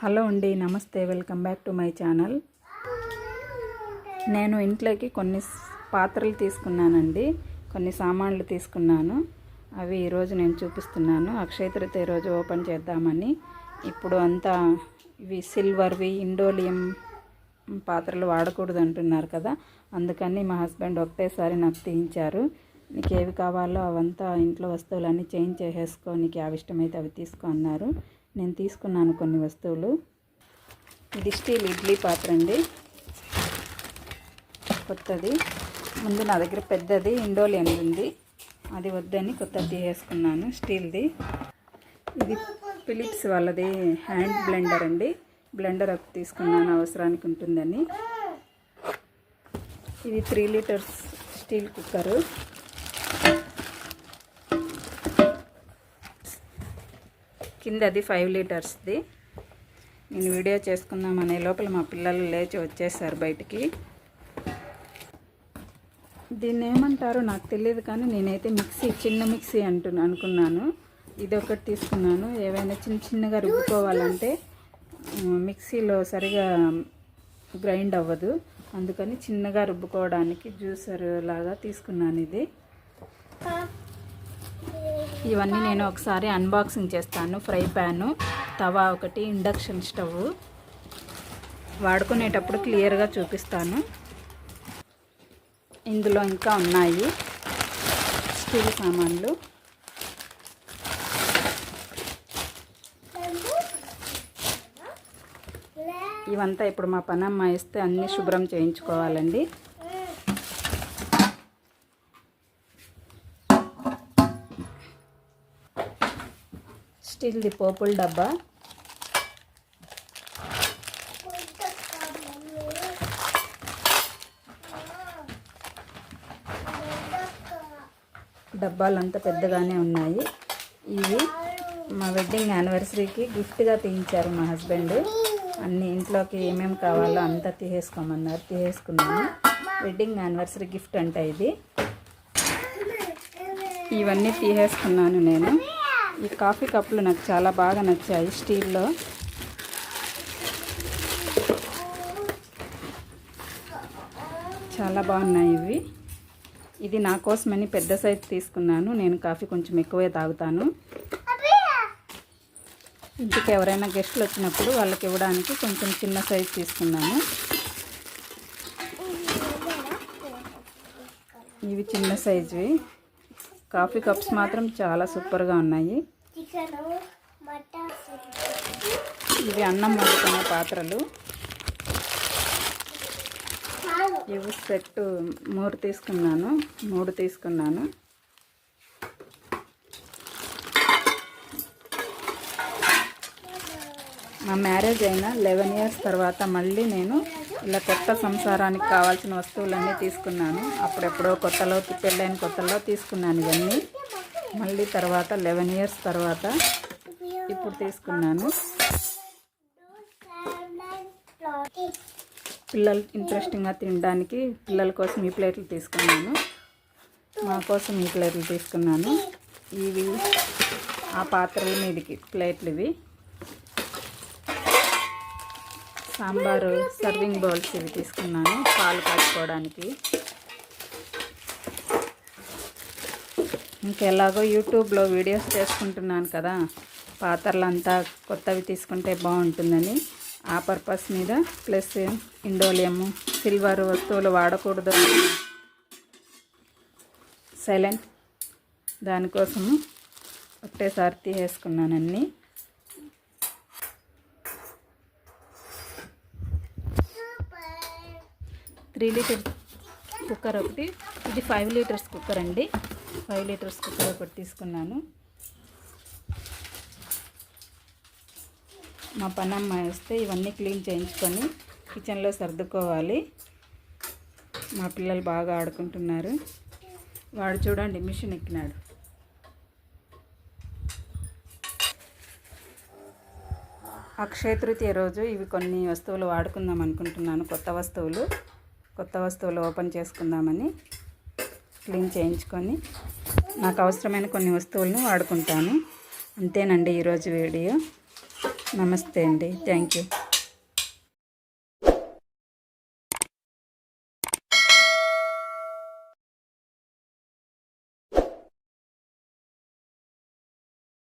Hello అండి నమస్తే welcome back to my channel. నేను ఇంట్లోకి కొన్ని పాత్రలు తీసుకున్నానండి కొన్ని సామాన్లు తీసుకున్నాను. అవి ఈరోజు నేను చూపిస్తున్నాను. అక్షయ తృతీయ రోజు ఓపెన్ చేద్దామని. ఇప్పుడు అంతా ఇవి సిల్వర్వి ఇండోలియం పాత్రలు వాడకూడదు అంటున్నారు కదా. అందుకని మా హస్బెండ్ ఒకటేసారి నాకు తీయించారు. నీకు ఏవి కావాలో అవంతా ఇంట్లో వస్తువులన్నీ చేంజ్ చేసేసుకో నీకు అవి ఇష్టమైతే అవి తీసుకో అన్నారు. నేను తీసుకున్నాను కొన్ని వస్తువులు. ఇది స్టీల్ ఇడ్లీ పాత్ర అండి. కొత్తది. ముందు నా దగ్గర పెద్దది ఇండోలియన్ ఉంది. అది వద్దని కొత్తది తీసేసుకున్నాను స్టీల్ది. ఇది ఫిలిప్స్ వాళ్ళది హ్యాండ్ బ్లెండర్ అండి. బ్లెండర్ అప్ తీసుకున్నాను అవసరానికి ఉంటుందని. ఇది త్రీ లీటర్స్ స్టీల్ కుక్కరు. కింద అది ఫైవ్ లీటర్స్ది. నేను వీడియో చేసుకుందాం అనే లోపల మా పిల్లలు లేచి వచ్చేసారు బయటికి. దీన్ని ఏమంటారో నాకు తెలియదు కానీ నేనైతే మిక్సీ చిన్న మిక్సీ అంటు అనుకున్నాను. ఇది ఒకటి తీసుకున్నాను. ఏవైనా చిన్న చిన్నగా రుబ్బుకోవాలంటే మిక్సీలో సరిగా గ్రైండ్ అవ్వదు. అందుకని చిన్నగా రుబ్బుకోవడానికి జ్యూసర్ లాగా తీసుకున్నాను ఇది. ఇవన్నీ నేను ఒకసారి అన్బాక్సింగ్ చేస్తాను ఫ్రై ప్యాను తవా ఒకటి ఇండక్షన్ స్టవ్. వాడుకునేటప్పుడు క్లియర్గా చూపిస్తాను. ఇందులో ఇంకా ఉన్నాయి స్టీల్ సామాన్లు. ఇవంతా ఇప్పుడు మా పనమ్మ ఇస్తే అన్నీ శుభ్రం చేయించుకోవాలండి. స్టీల్ది పోపుల డబ్బా. డబ్బాలు అంతా పెద్దగానే ఉన్నాయి. ఇవి మా వెడ్డింగ్ యానివర్సరీకి గిఫ్ట్గా తీయించారు మా హస్బెండ్. అన్ని ఇంట్లోకి ఏమేమి కావాలో అంతా తీసేసుకోమన్నారు తీసేసుకున్నాను వెడ్డింగ్ యానివర్సరీ గిఫ్ట్ అంట ఇది. ఇవన్నీ తీసేసుకున్నాను నేను. ఈ కాఫీ కప్పులు నాకు చాలా బాగా నచ్చాయి స్టీల్లో. చాలా బాగున్నాయి ఇవి. ఇది నా కోసమని పెద్ద సైజ్ తీసుకున్నాను. నేను కాఫీ కొంచెం ఎక్కువే తాగుతాను. ఇంటికి ఎవరైనా గెస్టులు వచ్చినప్పుడు వాళ్ళకి ఇవ్వడానికి కొంచెం చిన్న సైజ్ తీసుకున్నాను. ఇవి చిన్న సైజువి. కాఫీ కప్స్ మాత్రం చాలా సూపర్గా ఉన్నాయి. ఇవి అన్నం వండుకునే పాత్రలు. ఇవి సెట్ మూడు తీసుకున్నాను మూడు తీసుకున్నాను. మా మ్యారేజ్ అయిన లెవెన్ ఇయర్స్ తర్వాత మళ్ళీ నేను ఇలా కొత్త సంసారానికి కావాల్సిన వస్తువులన్నీ తీసుకున్నాను. అప్పుడెప్పుడో కొత్తలో పెళ్ళైన కొత్తలో తీసుకున్నాను ఇవన్నీ. మళ్ళీ తర్వాత లెవెన్ ఇయర్స్ తర్వాత ఇప్పుడు తీసుకున్నాను. పిల్లలు ఇంట్రెస్టింగ్గా తినడానికి పిల్లల కోసం ఈ ప్లేట్లు తీసుకున్నాను. మా కోసం ఈ ప్లేట్లు తీసుకున్నాను. ఇవి ఆ పాత్రల మీదకి ప్లేట్లు ఇవి. సాంబారు సర్వింగ్ బౌల్స్ ఇవి తీసుకున్నాను పాలు కాచుకోవడానికి. ఇంకెలాగో యూట్యూబ్లో వీడియోస్ చేసుకుంటున్నాను కదా పాత్రలంతా కొత్తవి తీసుకుంటే బాగుంటుందని. ఆ పర్పస్ మీద ప్లస్ ఇండోలియము సిల్వర్ వస్తువులు వాడకూడదు. సైలెంట్. దానికోసము ఒకటేసారి తీసేసుకున్నాను అన్నీ త్రీ లీటర్ కుక్కర్ ఒకటి. ఇది ఫైవ్ లీటర్స్ కుక్కర్ అండి. ఫైవ్ లీటర్స్ కుక్కర్ ఒకటి తీసుకున్నాను. మా పనమ్మ వస్తే ఇవన్నీ క్లీన్ చేయించుకొని కిచెన్లో సర్దుకోవాలి. మా పిల్లలు బాగా ఆడుకుంటున్నారు. వాడు చూడండి మిషన్ ఎక్కినాడు. అక్షయ తృతీయ రోజు ఇవి కొన్ని వస్తువులు వాడుకుందాం అనుకుంటున్నాను కొత్త వస్తువులు. కొత్త వస్తువులు ఓపెన్ చేసుకుందామని క్లీన్ చేయించుకొని నాకు అవసరమైన కొన్ని వస్తువులను వాడుకుంటాను. అంతేనండి ఈరోజు వీడియో. నమస్తే అండి. Thank you.